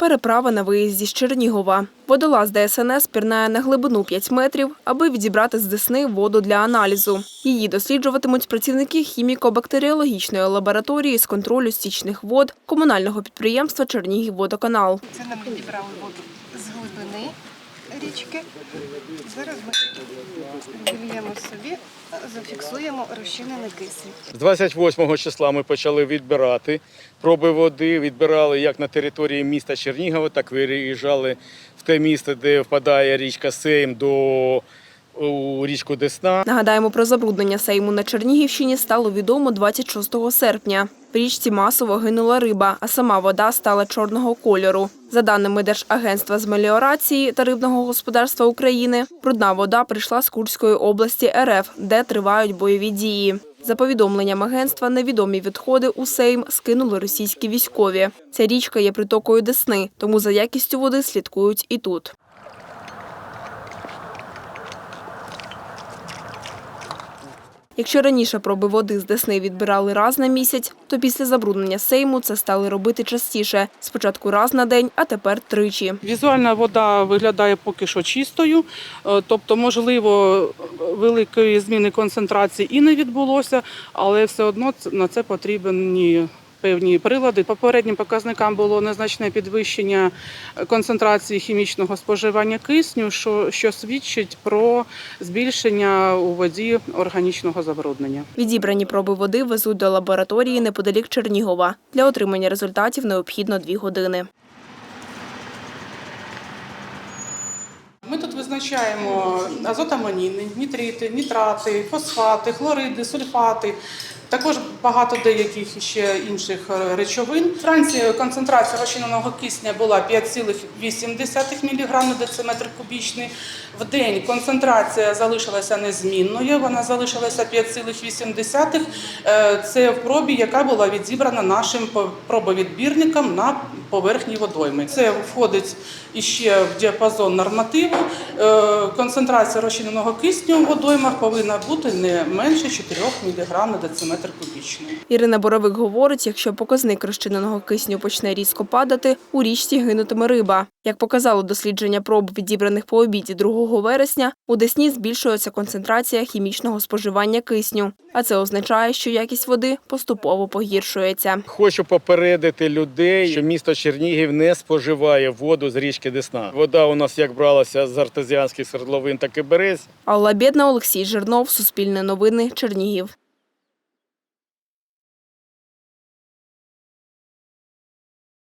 Переправа на виїзді з Чернігова. Водолаз ДСНС пірнає на глибину 5 метрів, аби відібрати з Десни воду для аналізу. Її досліджуватимуть працівники хіміко-бактеріологічної лабораторії з контролю стічних вод комунального підприємства Чернігівводоканал. Це нам підібрали воду з глибини річки. Зараз ми вільємо собі, зафіксуємо розчинений кисень. З 28 числа ми почали відбирати проби води. Відбирали як на території міста Чернігова, так виїжджали в те місце, де впадає річка Сейм до у річку Десна. Нагадаємо, про забруднення Сейму на Чернігівщині стало відомо 26 серпня. В річці масово гинула риба, а сама вода стала чорного кольору. За даними Держагентства з меліорації та рибного господарства України, брудна вода прийшла з Курської області РФ, де тривають бойові дії. За повідомленням агентства, невідомі відходи у Сейм скинули російські військові. Ця річка є притокою Десни, тому за якістю води слідкують і тут. Якщо раніше проби води з Десни відбирали раз на місяць, то після забруднення Сейму це стали робити частіше. Спочатку раз на день, а тепер тричі. Візуальна вода виглядає поки що чистою, е, тобто, можливо, великої зміни концентрації і не відбулося, але все одно на це потрібні певні прилади. Попереднім показникам було незначне підвищення концентрації хімічного споживання кисню, що, що свідчить про збільшення у воді органічного забруднення. Відібрані проби води везуть до лабораторії неподалік Чернігова. Для отримання результатів необхідно дві години. Ми тут визначаємо азотаманіни, нітрити, нітрати, фосфати, хлориди, сульфати. Також багато деяких ще інших е, речовин. Вранці концентрація розчиненого кисня була 5,8 мг на дециметр кубічний. В день концентрація залишилася незмінною. Вона залишилася 5,8. Е, Це в пробі, яка була відібрана нашим пробовідбірником на поверхні водойми. Це входить іще в діапазон нормативу. Е, Концентрація розчиненого кисню в водоймах повинна бути не менше 4 мг на дециметр кубічний. Ірина Боровик говорить, якщо показник розчиненого кисню почне різко падати, у річці гинутиме риба. Як показало дослідження проб, відібраних по обіді 2 вересня, у Десні збільшується концентрація хімічного споживання кисню. А це означає, що якість води поступово погіршується. Хочу попередити людей, що місто Чернігів не споживає воду з річки Десна. Вода у нас як бралася з артезіанських свердловин, та і. Алла Бєдна, Олексій Жирнов, Суспільне новини, Чернігів.